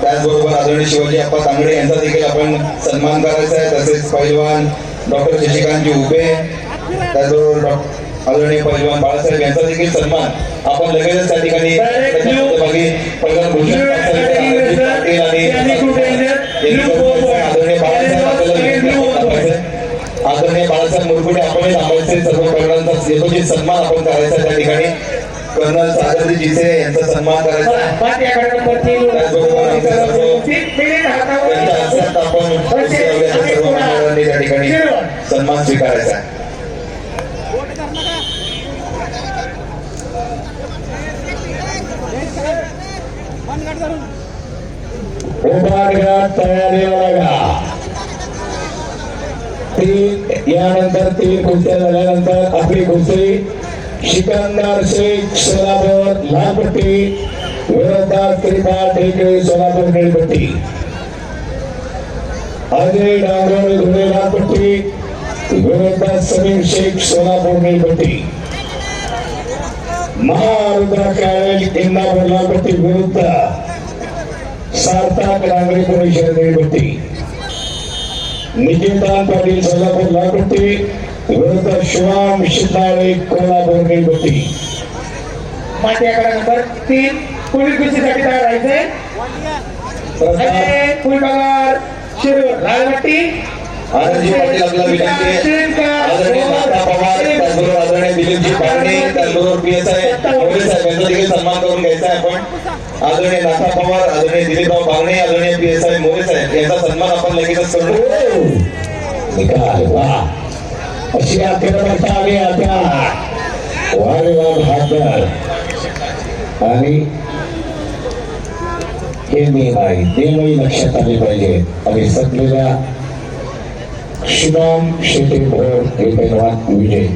त्याचबरोबर आदरणीय शिवाजी अप्पा तांगडे यांचा देखील आपण सन्मान करायचा आहे. तसेच पैलवान डॉक्टर शशिकांतजी उभे त्याचबरोबर आदरणीय पैलवान बाळासाहेब यांचा देखील सन्मान आपण लगेचच त्या ठिकाणी आदरणीय बाळासाहेब आपण. आदरणीय मुरगुडे थांबायचे सर्व यथोचित सन्मान आपण करायचा त्या ठिकाणी. कर्नल सागरजी जिसे यांचा सन्मान करायचा ठिकाणी सन्मान स्वीकारायचा आहे. उभारघात तयारी बघा. तीन यानंतर तीन कुस्त्या झाल्यानंतर आपली कुस्ती सिकंदर शेख सोलापूर लालपट्टी विरोधात कृपा ढेकळे सोलापूर निळपट्टी अजय डांगोळ धुळे लालपट्टी विरोधात समीर शेख सोलापूर निळपट्टी महारुद्र काळे इंदापूर लालपट्टी विरुद्ध सार्थक नागरी परिषद निळपट्टी निकेतान पाटील सोलापूर लालपट्टी. विरुद्ध शिवाम शिंदाळे कोल्हापूर नंबर तीन. शिरूर. पाटील विनंती आहे. त्याचबरोबर आदरणीय दिलीपजी पांडे त्याचबरोबर पी एस आय मोरे साहेब यांचा देखील सन्मान करून घ्यायचा आहे आपण. आदरणीय नाथा पवार आदरणीय दिलीपराव बागणे आदरणीय पी एस आय साहेब यांचा सन्मान आपण लगेचच करू! निकाल. वा. अशी अखेर आली आता वारेवार हातदार आणि हे नियम आहे नियमही लक्षात आले पाहिजे. आणि सगळेला शिवाम शेटे भोर हे पैलवान विजय.